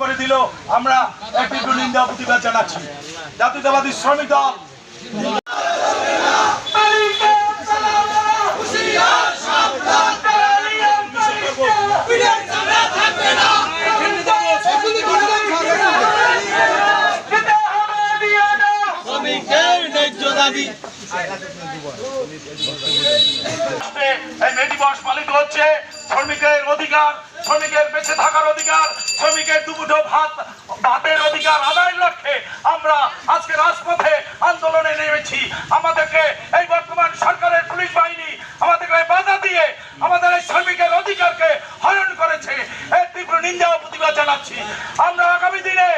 করে দিল আমরা একটি নিন্দা প্রতিবাদ জানাচ্ছি। জাতীয়তাবাদী শ্রমিক দল। মে আন্দোলনে নেমেছি। আমাদেরকে এই বর্তমান সরকারের পুলিশ বাহিনী আমাদেরকে বাধা দিয়ে আমাদের এই শ্রমিকের অধিকারকে হরণ করেছে। এর তীব্র নিন্দা প্রতিবাদ জানাচ্ছি। আমরা আগামী দিনে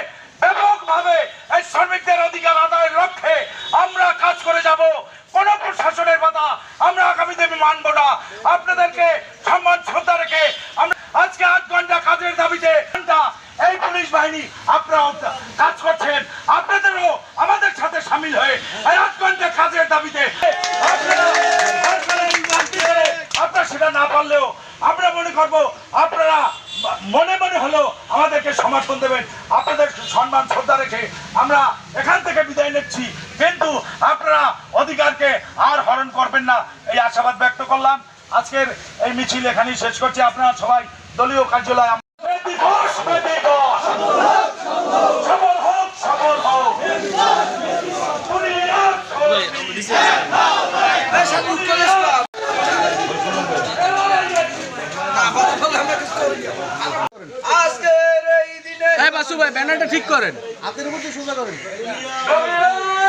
ব্যাপকভাবে এই শ্রমিকদের অধিকার আদায়ের লক্ষ্যে আমরা কাজ করে যাব কোন প্রশাসনের বাধা আমরা আগামী দিনে মানব না। আপনাদেরকে সম্মান, শ্রদ্ধা রেখে আজকে আট ঘণ্টা কাজের দাবিতে এই পুলিশ বাহিনী আপনারা কাজ করছেন। আপনাদেরও আমাদের সাথে সামিল হয়ে এই আট ঘণ্টা কাজের দাবিতে আপনারা সেটা না পারলেও আমরা মনে করব, আপনারা মনে মনে হলেও আমাদেরকে সমর্থন দেবেন। আপনাদের সম্মান, শ্রদ্ধা রেখে আমরা এখান থেকে বিদায় নিচ্ছি। কিন্তু আপনারা অধিকারকে আর হরণ করবেন না। এই আশাবাদ ব্যক্ত করলাম। আজকের এই মিছিল এখানেই শেষ করছি। আপনারা সবাই দলীয় কার্যালয়। আজকের এই দিনে এই বাসু ভাই ব্যানারটা ঠিক করেন। শ্রমিক